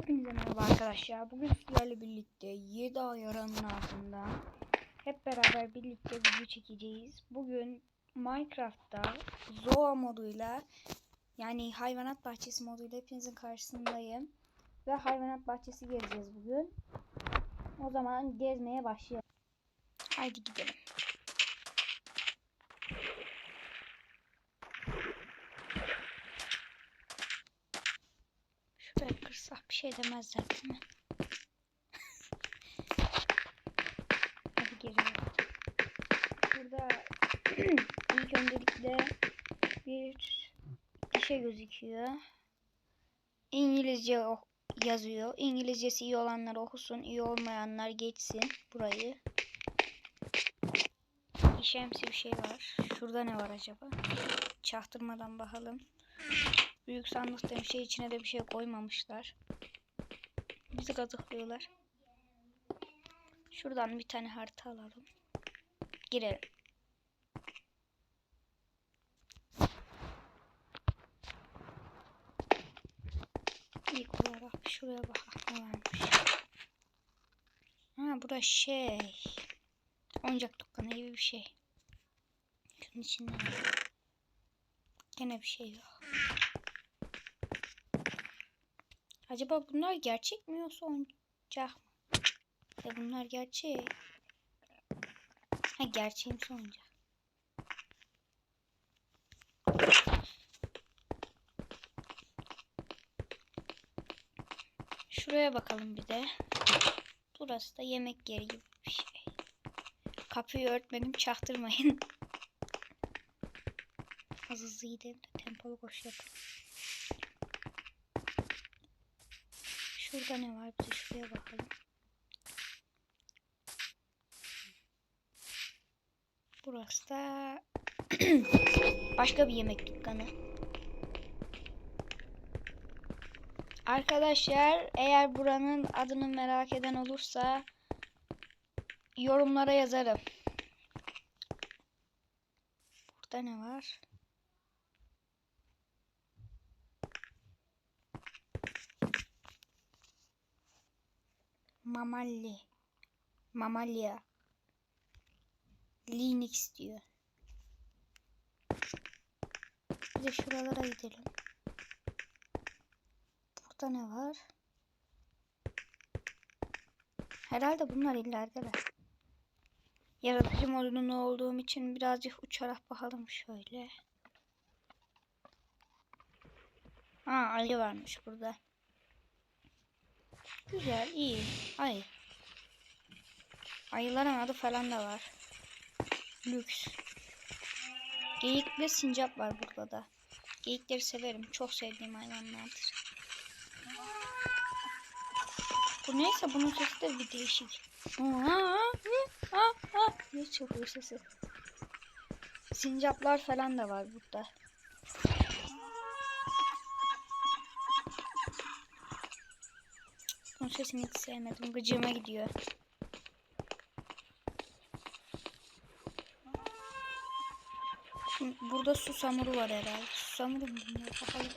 Hepinize merhaba arkadaşlar. Bugün sizlerle birlikte 7 ay aranın ardından hep beraber birlikte video çekeceğiz. Bugün Minecraft'ta Zoa moduyla yani hayvanat bahçesi moduyla hepinizin karşısındayım. Ve hayvanat bahçesi gezeceğiz bugün. O zaman gezmeye başlayalım. Haydi gidelim. Kırsak bir şey demezler değil mi? Hadi geliyorum. Burada ilk öncelikle bir şey gözüküyor. İngilizce yazıyor. İngilizcesi iyi olanlar okusun, iyi olmayanlar geçsin burayı. İşemsi bir şey var. Şurada ne var acaba? Çaktırmadan bakalım. Büyük sandık demiş şey içine de bir şey koymamışlar. Bizi gazıklıyorlar. Şuradan bir tane harita alalım. Girelim. İlk olarak bir şuraya bakalım ne varmış. Ha burası şey. Oyuncak dükkanı gibi bir şey. Şunun içinde ne var? Gene bir şey yok. Acaba bunlar gerçek mi yoksa oyuncak mı? Ya bunlar gerçek. Ha gerçeğimsi oyuncak. Şuraya bakalım bir de. Burası da yemek yeri gibi bir şey. Kapıyı örtmedim çaktırmayın. Az hızlı gidelim de tempolu koşalım. Şurada ne var? Bir şuraya bakalım. Burası da başka bir yemek dükkanı. Arkadaşlar eğer buranın adını merak eden olursa yorumlara yazarım. Burada ne var? Mamalli. Mamalya. Linux diyor. Bir de şuralara gidelim. Burada ne var? Herhalde bunlar illerdeler. Yaratıcı modunda olduğum için birazcık uçarak bakalım şöyle. Ha ayı varmış burada. Güzel, iyi. Ayı. Ayıların adı falan da var. Lüks. Geyik ve sincap var burada da. Geyikleri severim. Çok sevdiğim hayvanlardır. Bu neyse bunun sesi de bir değişik. Ne çıkıyor sesi? Sincaplar falan da var burada. Bunun sesini hiç sevmedim. Gıcığıma gidiyor. Şimdi burada susamuru var herhalde. Susamuru mu? Bakalım.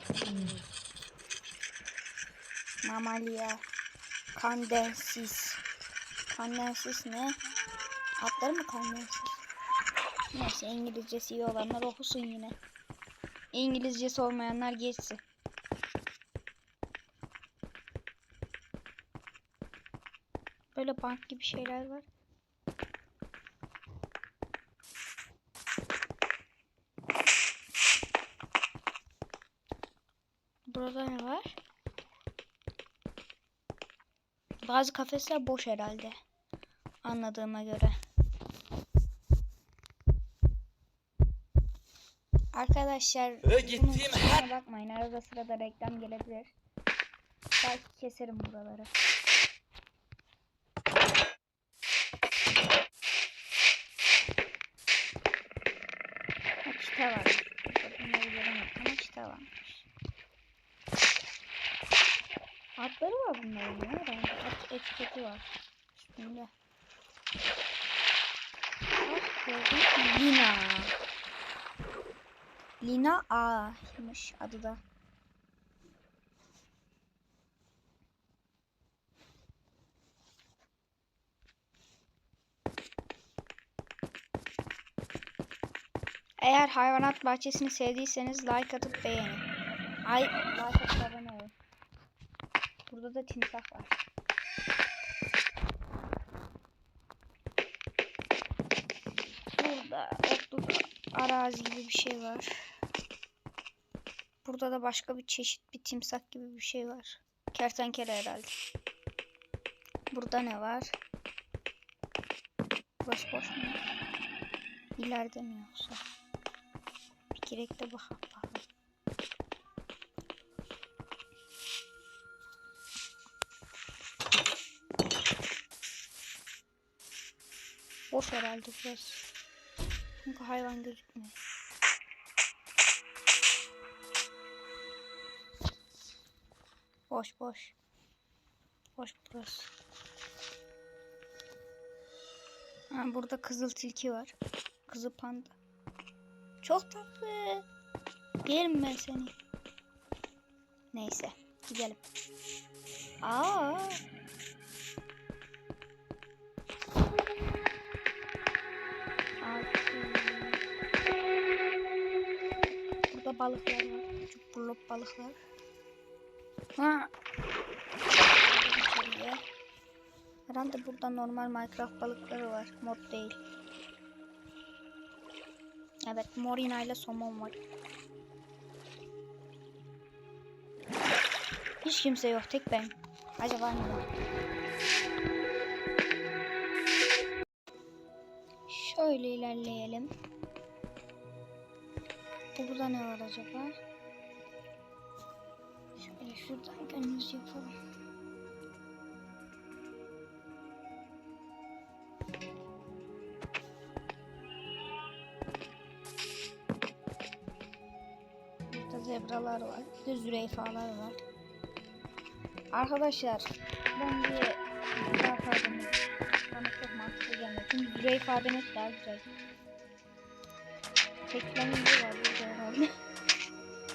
Mamalia. Kandensis. Kandensis ne? Adları mı kandensis? Neyse İngilizcesi iyi olanlar okusun yine. İngilizcesi olmayanlar geçsin. Böyle bank gibi şeyler var. Burada ne var? Bazı kafesler boş herhalde. Anladığıma göre. Arkadaşlar Ve gittiğim kusuruna bakmayın. Arada sırada reklam gelebilir. Belki keserim buraları. Çita var. Bunları göremedim ama çita varmış. Atları var bunların ya. Bence at etiketi var. Üstünde. Bak gördün mü? Lina. Lina A'ymış adı da. Eğer hayvanat bahçesini sevdiyseniz like atıp beğenin. Ay like atıp abone olun. Burada da timsah var. Burada otluk arazi gibi bir şey var. Burada da başka bir çeşit bir timsah gibi bir şey var. Kertenkele herhalde. Burada ne var? Burası boş mu? İleride mi yoksa? Bir girek de bakalım. Boş herhalde burası. Çünkü hayvan gözükmüyor. Boş boş. Boş burası. Ha, burada kızıl tilki var. Kızıl panda. Çok tatlı. Yerim ben seni. Neyse. Gidelim. Aa. Burada balıklar var. Küçük burlop balıklar. Ha. Herhalde burada normal Minecraft balıkları var. Mod değil. Evet Morina ile somon var. Hiç kimse yok tek ben. Acaba ne var? Şöyle ilerleyelim. Burada ne var acaba? Şöyle şuradan gönlümüz yapalım. Zebralar var. Bir de züreyfalar var. Arkadaşlar ben bir zürafa demek. Bana çok mantıklı gelmedi. Çünkü zürafa demek daha güzel. Tekleminde var burada herhalde.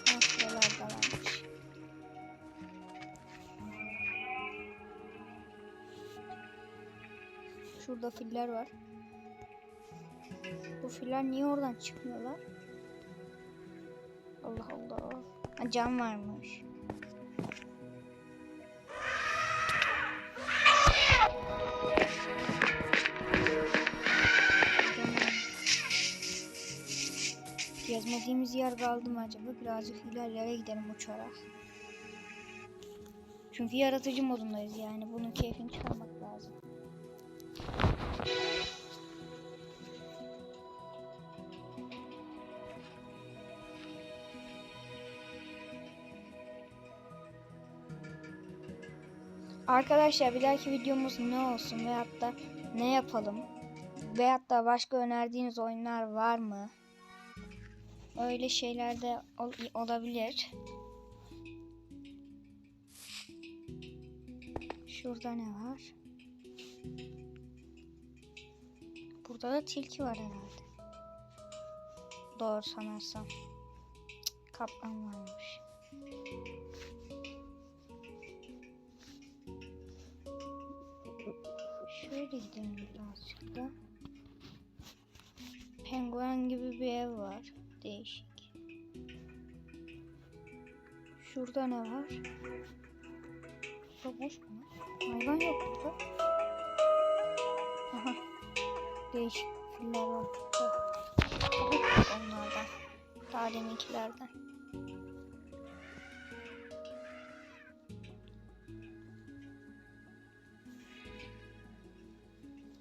Ha, Şuralarda varmış. Şurada filler var. Bu filler niye oradan çıkmıyorlar? Allah Allah. Cam varmış. Gezmediğimiz yer kaldı mı acaba? Birazcık ilerlere gidelim uçarak. Çünkü yaratıcı modundayız yani. Bunun keyfini çıkarmak lazım. Arkadaşlar bir dahaki videomuz ne olsun veyahut da ne yapalım? Veyahut da başka önerdiğiniz oyunlar var mı? Öyle şeyler de ol- olabilir. Şurada ne var? Burada da tilki var herhalde. Doğru sanırsam. Kaplan varmış. Gidelim birazcık da. Penguen gibi bir ev var. Değişik. Şurada ne var? Burada boş mu? Hayvan yok burada. Aha. Değişik filler var onlardan. Daha deminkilerden.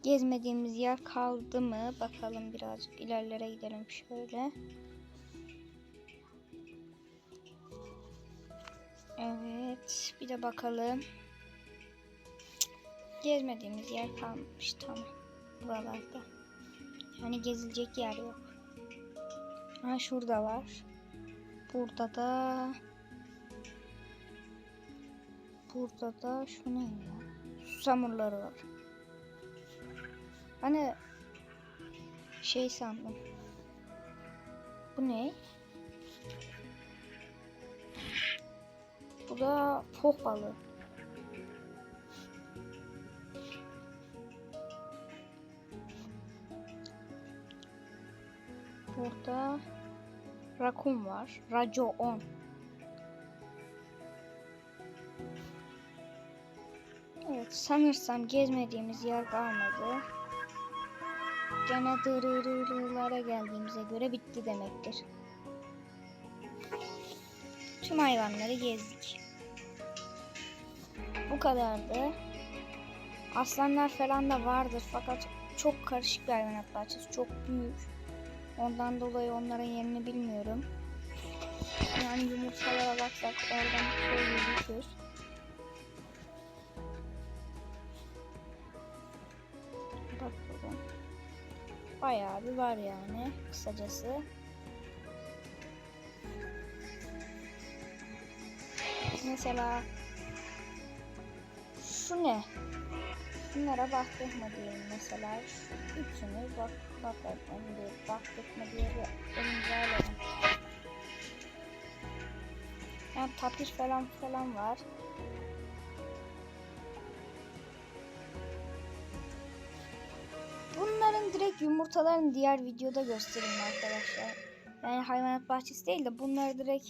Gezmediğimiz yer kaldı mı? Bakalım birazcık ilerlere gidelim şöyle. Evet, bir de bakalım. Gezmediğimiz yer kalmış tamam. Buralarda. Yani gezilecek yer yok. Ha şurada var. Burada da Burada da şu ne ya? Susamurları var. Hani şey sandım. Bu ne? Bu da fok balığı. Burada rakun var. Raco 10. Evet sanırsam gezmediğimiz yer kalmadı. Gene dırırırılara geldiğimize göre bitti demektir. Tüm hayvanları gezdik. Bu kadardı. Aslanlar falan da vardır fakat çok karışık bir hayvanat bahçesi. Çok büyük. Ondan dolayı onların yerini bilmiyorum. Yani yumurtalara baksak oradan gözükür. Bayağı bir var yani kısacası. Mesela şu ne? Şunlara baktık mı diyelim mesela. Şu üçünü bak bakalım bir baktık mı diye bir elimize. Yani tapir falan falan var. Yumurtalarını diğer videoda göstereyim arkadaşlar. Yani hayvanat bahçesi değil de bunları direkt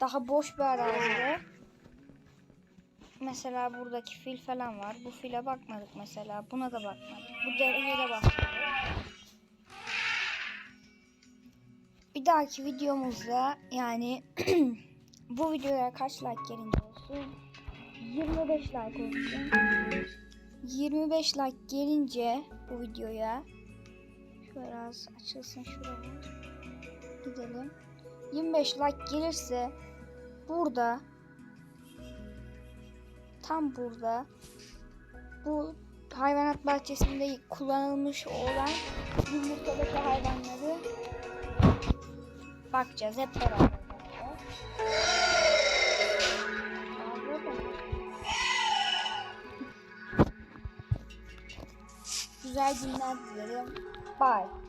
daha boş bir arazide. Mesela buradaki fil falan var. Bu file bakmadık mesela. Buna da bakmadık. Bu dereye de bakmadık. Bir dahaki videomuzda yani bu videoya kaç like gelince olsun? 25 like olsun. 25 like gelince bu videoya şöyle biraz açılsın şuralar. Gidelim. 25 like gelirse burada tam burada bu hayvanat bahçesinde kullanılmış olan yumurtadaki hayvanları bakacağız hep beraber. Güzel günler dilerim. Bye.